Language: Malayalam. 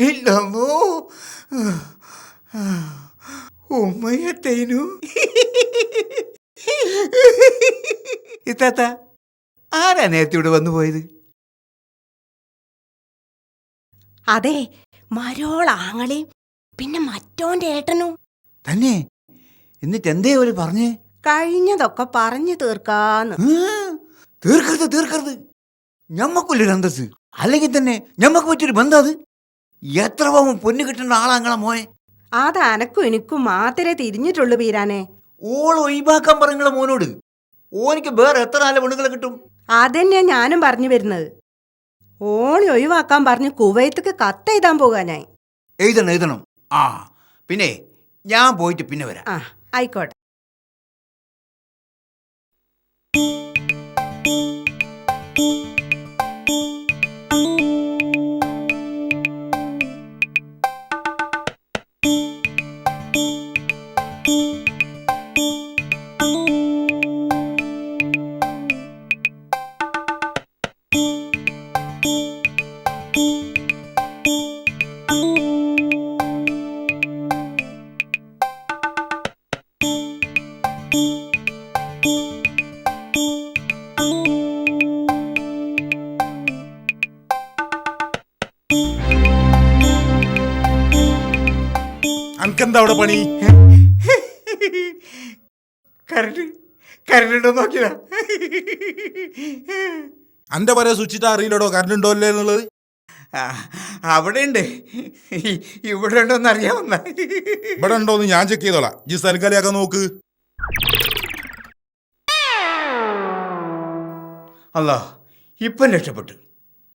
ഇല്ലല്ലോ ഉമ്മയത്തേനു ഇത്താത്ത ആരാ നേരത്തെ ഇവിടെ വന്നു പോയത്? അതെ മരോളാങ്ങളെയും പിന്നെ മറ്റോന്റെ ഏട്ടനും. തന്നെ? എന്നിട്ട് എന്തേ ഒരു പറഞ്ഞേ? കഴിഞ്ഞതൊക്കെ പറഞ്ഞു തീർക്കാന്ന്. തീർക്കരുത് തീർക്കരുത്. ഞമ്മക്കൊല്ലൊരു അന്തസ് അല്ലെങ്കിൽ തന്നെ ഞമ്മക്ക് പറ്റിയൊരു ബന്ധം അത്. എത്ര പാവം പൊന്നു കിട്ടേണ്ട ആളാങ്ങളെ മോയെ? അത് അനക്കും എനിക്കും മാത്രമേ തിരിഞ്ഞിട്ടുള്ളൂ പീരാനെ. ഓൾ ഒഴിവാക്കാൻ പറയുങ്ങളെ മോനോട്? ഓനിക്ക് വേറെ എത്ര നല്ല പെണ്ണുങ്ങളെ കിട്ടും? അതന്നെയാ ഞാനും പറഞ്ഞു വരുന്നത്. ഓണി ഒഴിവാക്കാൻ പറഞ്ഞ് കുവൈത്തേക്ക് കത്തെഴുതാൻ പോകാനായി എഴുതണം എഴുതണം. ആ പിന്നെ ഞാൻ പോയിട്ട് പിന്നെ വരാം. ആ ആയിക്കോട്ടെ. അനക്കെന്താ അവിടെ പണി? കരണ്ട് കരണ്ട് ഉണ്ടോ നോക്കിയതാ. അന്റെ വരെ സ്വിച്ചിട്ട് അറിയില്ലടോ കറണ്ട് ഉണ്ടോ അല്ലേ എന്നുള്ളത് അവിടെ ഉണ്ട് ഇവിടെ ഉണ്ടോന്ന് അറിയാവുന്ന ഇവിടെ ഉണ്ടോന്ന് ഞാൻ ചെക്ക് ചെയ്തോളാം. ജി സൽക്കാലിയാക്കാൻ നോക്ക്. അല്ല ഇപ്പം രക്ഷപ്പെട്ടു.